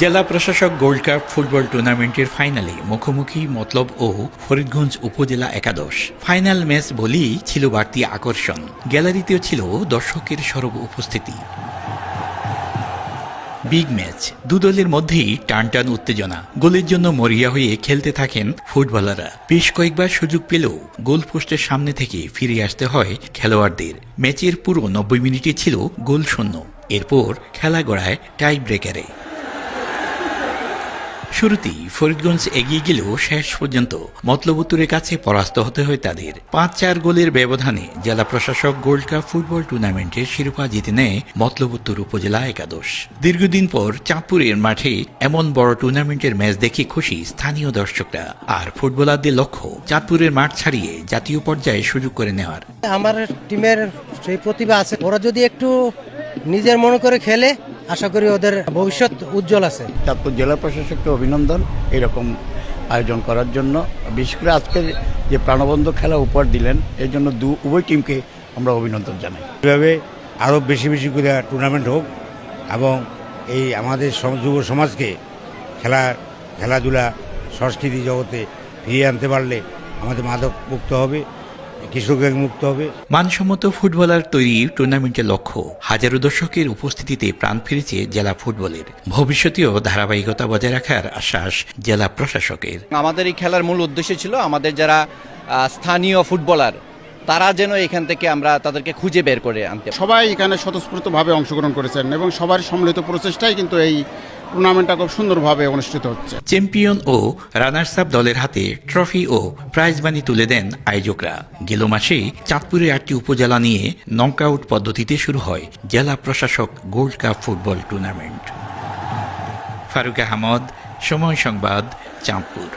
জেলা প্রশাসক gold cup football টুর্নামেন্টের ফাইনালে মুখোমুখি মতলব ও ফরিদগঞ্জ উপজেলা একাদশ। ফাইনাল ম্যাচ বলেই ছিল বাড়তি আকর্ষণ। গ্যালারিতেও ছিল দর্শকের সরব উপস্থিতি। Big match. দু দলের মধ্যেই টান টান উত্তেজনা। গোলের জন্য মরিয়া হয়ে খেলতে থাকেন ফুটবলাররা। বেশ কয়েকবার সুযোগ পেলেও গোল পোস্টের সামনে থেকে ফিরে আসতে হয় খেলোয়াড়দের। ম্যাচের পুরো নব্বই মিনিটে ছিল গোল শূন্য। এরপর খেলা গড়ায় টাই ব্রেকারে। শুরুতেই ফরিদগঞ্জ এগিয়ে গেলেও শেষ পর্যন্ত মতলবুত্তুরের কাছে পরাস্ত হতে হয় তাদের। পাঁচ চার গোলের ব্যবধানে জেলা প্রশাসক গোল্ড কাপ ফুটবল টুর্নামেন্টের শিরোপা জিতে নেয় মতলবুত্তুর উপজেলা একাদশ। দীর্ঘদিন পর চাঁদপুরের মাঠে এমন বড় টুর্নামেন্টের ম্যাচ দেখে খুশি স্থানীয় দর্শকরা। আর ফুটবলারদের লক্ষ্য, চাঁদপুরের মাঠ ছাড়িয়ে জাতীয় পর্যায়ে সুযোগ করে নেওয়ার। আমার টিমের সেই প্রতিভা আছে, ওরা যদি একটু নিজের মনে করে খেলে আশা করি ওদের ভবিষ্যৎ উজ্জ্বল আছে। চাঁদপুর জেলা প্রশাসককে অভিনন্দন এরকম আয়োজন করার জন্য। বিশেষ করে আজকের যে প্রাণবন্ধ খেলা উপহার দিলেন এর জন্য দু উভয় টিমকে আমরা অভিনন্দন জানাই। এভাবে আরও বেশি বেশি করে টুর্নামেন্ট হোক এবং এই আমাদের যুব সমাজকে খেলা খেলাধুলা সংস্কৃতি জগতে ফিরিয়ে আনতে পারলে আমাদের মাদক মুক্ত হবে। কৃষক মুক্ত হবে। মানসম্মত ফুটবলার তৈরি টুর্নামেন্টের লক্ষ্য হাজারো দর্শকের উপস্থিতিতে প্রাণ ফিরেছে জেলা ফুটবলের। ভবিষ্যতেও ধারাবাহিকতা বজায় রাখার আশ্বাস জেলা প্রশাসকের। আমাদের এই খেলার মূল উদ্দেশ্য ছিল আমাদের যারা স্থানীয় ফুটবলার তারা যেন এখান থেকে আমরা তাদেরকে খুঁজে বের করে আনতে সবাই এখানে স্বতঃস্ফূর্তভাবে অংশগ্রহণ করেছেন এবং সবার সম্মিলিত প্রচেষ্টাই কিন্তু এই টুর্নামেন্টটা খুব সুন্দরভাবে অনুষ্ঠিত হচ্ছে। চ্যাম্পিয়ন ও রানার্স আপ দলের হাতে ট্রফি ও প্রাইজ মানি তুলে দেন আয়োজকরা। গেল মাসে চাঁদপুরের আটটি উপজেলা নিয়ে নকআউট পদ্ধতিতে শুরু হয় জেলা প্রশাসক gold cup football tournament. Faruk Ahmad, Somoy Sangbad, Chandpur.